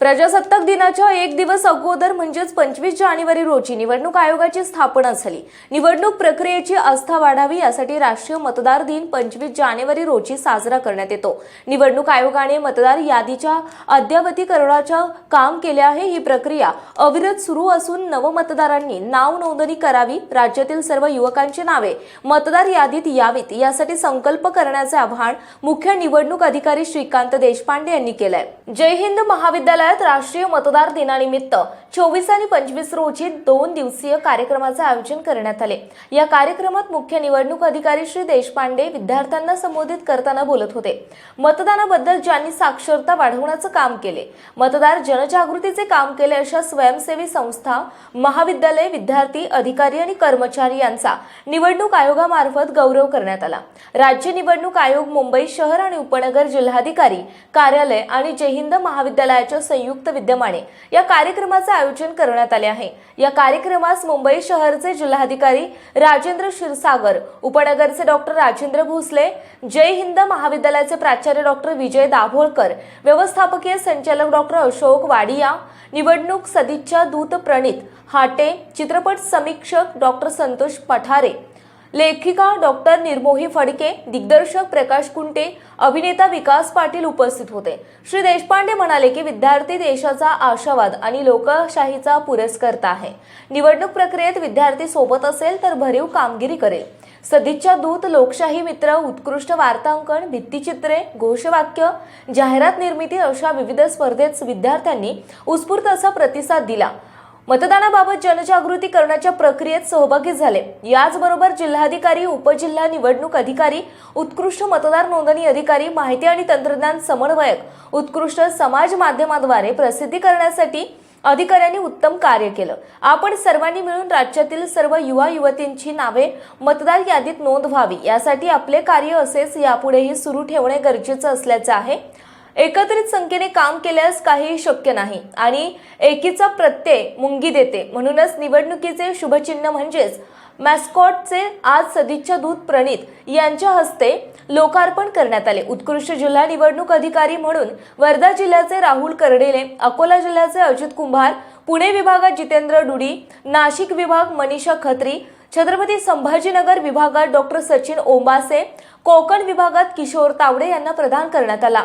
प्रजासत्ताक दिनाच्या एक दिवस अगोदर म्हणजेच पंचवीस जानेवारी रोजी निवडणूक आयोगाची स्थापना झाली. निवडणूक प्रक्रियेची आस्था वाढावी यासाठी राष्ट्रीय मतदार दिन पंचवीस जानेवारी रोजी साजरा करण्यात येतो. निवडणूक आयोगाने मतदार यादीच्या अद्ययावतीकरणाचं काम केले आहे. ही प्रक्रिया अविरत सुरू असून नवमतदारांनी नाव नोंदणी करावी राज्यातील सर्व युवकांची नावे मतदार यादीत यावीत यासाठी संकल्प करण्याचे आवाहन मुख्य निवडणूक अधिकारी श्रीकांत देशपांडे यांनी केलंय. जय हिंद पुण्यात राष्ट्रीय मतदार दिनानिमित्त चोवीस आणि पंचवीस रोजी दोन दिवसीय कार्यक्रमाचे आयोजन करण्यात आले. या कार्यक्रमात मुख्य निवडणूक अधिकारी श्री देशपांडे विद्यार्थ्यांना संबोधित करताना बोलत होते. मतदानाबद्दल ज्यांनी साक्षरता वाढवण्याचं काम केले मतदार जनजागृतीचे काम केले अशा स्वयंसेवी संस्था महाविद्यालय विद्यार्थी अधिकारी आणि कर्मचारी यांचा निवडणूक आयोगामार्फत गौरव करण्यात आला. राज्य निवडणूक आयोग मुंबई शहर आणि उपनगर जिल्हाधिकारी कार्यालय आणि जय हिंद महाविद्यालयाच्या संयुक्त विद्यमाने या कार्यक्रमाचे आयोजन करण्यात आले आहे. या कार्यक्रमास मुंबई शहरचे जिल्हाधिकारी राजेंद्र क्षीरसागर उपनगरचे डॉक्टर राजेंद्र भोसले जय हिंद महाविद्यालयाचे प्राचार्य डॉक्टर विजय दाभोळकर व्यवस्थापकीय संचालक डॉक्टर अशोक वाडिया निवडणूक सदिच्छा दूत प्रणित हाटे चित्रपट समीक्षक डॉक्टर संतोष पठारे लेखिका डॉक्टर निर्मोही फडके दिग्दर्शक प्रकाश कुंटे अभिनेता विकास पाटील उपस्थित होते. श्री देशपांडे म्हणाले की विद्यार्थी देशाचा आशावाद आणि लोकशाहीचा पुरस्कर्ता आहे. निवडणूक प्रक्रियेत विद्यार्थी सोबत असेल तर भरीव कामगिरी करेल. सदिच्छा दूत लोकशाही मित्र उत्कृष्ट वार्तांकन भित्तिचित्रे घोषवाक्य जाहिरात निर्मिती अशा विविध स्पर्धेत विद्यार्थ्यांनी उत्स्फूर्त असा प्रतिसाद दिला. मतदानाबाबत जनजागृती करण्याच्या प्रक्रियेत सहभागी झाले. याचबरोबर जिल्हाधिकारी उपजिल्हा निवडणूक अधिकारी उत्कृष्ट मतदार नोंदणी अधिकारी माहिती आणि तंत्रज्ञान समन्वयक उत्कृष्ट समाज माध्यमाद्वारे प्रसिद्धी करण्यासाठी अधिकाऱ्यांनी उत्तम कार्य केलं. आपण सर्वांनी मिळून राज्यातील सर्व युवा युवतींची नावे मतदार यादीत नोंद व्हावी यासाठी आपले कार्य असेच यापुढेही सुरू ठेवणे गरजेचं असल्याचं आहे. एकत्रित संख्येने काम केल्यास काही शक्य नाही. आणि एकीचा प्रत्यय मुंगी देते. म्हणूनच निवडणुकीचे शुभचिन्ह म्हणजेच मॅस्कॉटचे आज सदिच्छा दूत प्रणित यांच्या हस्ते लोकार्पण करण्यात आले. उत्कृष्ट जिल्हा निवडणूक अधिकारी म्हणून वर्धा जिल्ह्याचे राहुल कर्डेले अकोला जिल्ह्याचे अजित कुंभार पुणे विभागात जितेंद्र डुडी नाशिक विभाग मनीषा खत्री छत्रपती संभाजीनगर विभागात डॉक्टर सचिन ओंबासे कोकण विभागात किशोर तावडे यांना प्रदान करण्यात आला.